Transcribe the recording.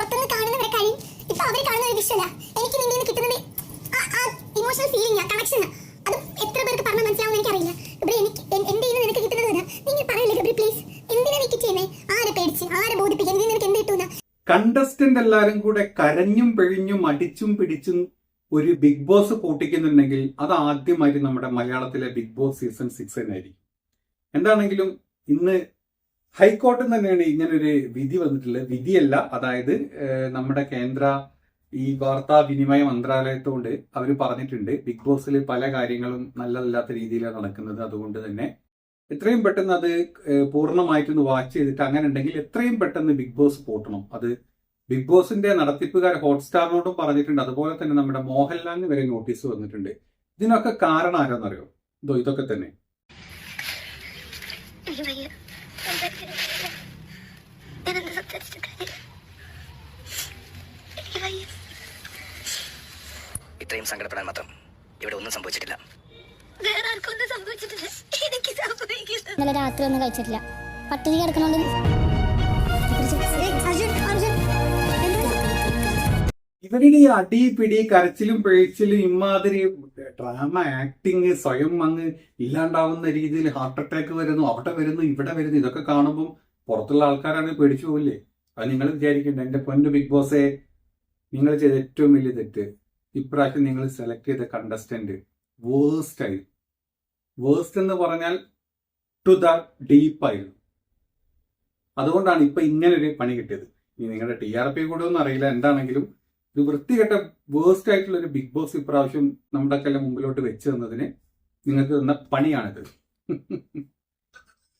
പുറത്തുനിന്ന് കാണുന്നവരെ കഴിയും. ഇപ്പൊ അവർ കാണുന്ന ഒരു വിഷയമല്ല എനിക്ക് നിന്റെ നിന്ന് കിട്ടുന്നത് ഇമോഷണൽ ഫീലിംഗ് കണക്ഷൻ അത് എത്ര പേർക്ക് പറഞ്ഞാൽ മനസ്സിലാവും എനിക്കറിയില്ല. ഗബ്രി എനിക്ക് എന്റെ നിനക്ക് കിട്ടുന്നത് നിങ്ങൾ പറയില്ല ഗബ്രി പ്ലീസ് എന്തിനാ നീ ചെയ്യുന്നേ? ആരെ പേടിച്ച്? ആരെ ബോധിപ്പിക്കാൻ? ഇതിൽ നിനക്ക് എന്ത് കിട്ടുന്ന കണ്ടസ്റ്റന്റ് എല്ലാരും കൂടെ കരഞ്ഞും പിഴിഞ്ഞും അടിച്ചും പിടിച്ചും ഒരു ബിഗ് ബോസ് പൊട്ടിക്കുന്നുണ്ടെങ്കിൽ അത് ആദ്യമായിട്ട് നമ്മുടെ മലയാളത്തിലെ ബിഗ് ബോസ് സീസൺ സിക്സ് തന്നെയായിരിക്കും എന്താണെങ്കിലും ഇന്ന് ഹൈക്കോർട്ടിൽ തന്നെയാണ് ഇങ്ങനൊരു വിധി വന്നിട്ടുള്ളത്. വിധിയല്ല അതായത് നമ്മുടെ കേന്ദ്ര ഈ വാർത്താ വിനിമയ മന്ത്രാലയത്തോട് അവർ പറഞ്ഞിട്ടുണ്ട്. ബിഗ് ബോസിൽ പല കാര്യങ്ങളും നല്ലതല്ലാത്ത രീതിയിലാണ് നടക്കുന്നത്. അതുകൊണ്ട് തന്നെ എത്രയും പെട്ടെന്ന് അത് പൂർണമായിട്ടൊന്ന് വാച്ച് ചെയ്തിട്ട് അങ്ങനെ ഉണ്ടെങ്കിൽ എത്രയും പെട്ടെന്ന് ബിഗ് ബോസ് പോട്ടണം. അത് ബിഗ് ബോസിന്റെ നടത്തിപ്പുകാർ ഹോട്ട്സ്റ്റാറിനോടും പറഞ്ഞിട്ടുണ്ട്. അതുപോലെ തന്നെ നമ്മുടെ മോഹൻലാലിന് വരെ നോട്ടീസ് വന്നിട്ടുണ്ട്. ഇതിനൊക്കെ കാരണം ആരാന്നറിയോ? ഇതോ ഇതൊക്കെ തന്നെ. ഇത്രയും സങ്കടപ്പെടാൻ മാത്രം ഇവിടെ ഒന്നും സംഭവിച്ചിട്ടില്ല. വേറെ ആർക്കും ഒന്നും സംഭവിച്ചിട്ടില്ല. എനിക്ക് സംഭവിക്കില്ല. ഇന്നലെ രാത്രി ഒന്നും കഴിച്ചിട്ടില്ല. പട്ടിണി കിടക്കണോണ്ട് ഇവരുടെ ഈ അടി പിടി കരച്ചിലും പിഴച്ചിലും ഇമാതിരി ഡ്രാമ ആക്ടിങ് സ്വയം അങ്ങ് ഇല്ലാണ്ടാവുന്ന രീതിയിൽ ഹാർട്ട് അറ്റാക്ക് വരുന്നു അവിടെ വരുന്നു ഇവിടെ വരുന്നു. ഇതൊക്കെ കാണുമ്പോൾ പുറത്തുള്ള ആൾക്കാരാണ് പേടിച്ചു പോകില്ലേ അത് നിങ്ങൾ വിചാരിക്കണ്ട. എന്റെ പൊന്നു ബിഗ് ബോസേ നിങ്ങൾ ചെയ്ത ഏറ്റവും വലിയ തെറ്റ്. ഇപ്രാവശ്യം നിങ്ങൾ സെലക്ട് ചെയ്ത കണ്ടസ്റ്റന്റ് വേഴ്സ്റ്റ് ആയി. വേഴ്സ്റ്റ് എന്ന് പറഞ്ഞാൽ ടു ദ ഡീപ്പ് ആയിരുന്നു. അതുകൊണ്ടാണ് ഇപ്പൊ ഇങ്ങനെ ഒരു പണി കിട്ടിയത്. ഇനി നിങ്ങളുടെ ടി ആർ പി കൂടെ ഒന്നും അറിയില്ല. എന്താണെങ്കിലും ഒരു വൃത്തികെട്ട വേഴ്സ്റ്റ് ആയിട്ടുള്ള ഒരു ബിഗ് ബോസ് ഇപ്രാവശ്യം നമ്മുടെ ഒക്കെ മുമ്പിലോട്ട് വെച്ച് തന്നതിന് നിങ്ങൾക്ക് തന്ന പണിയാണിത്.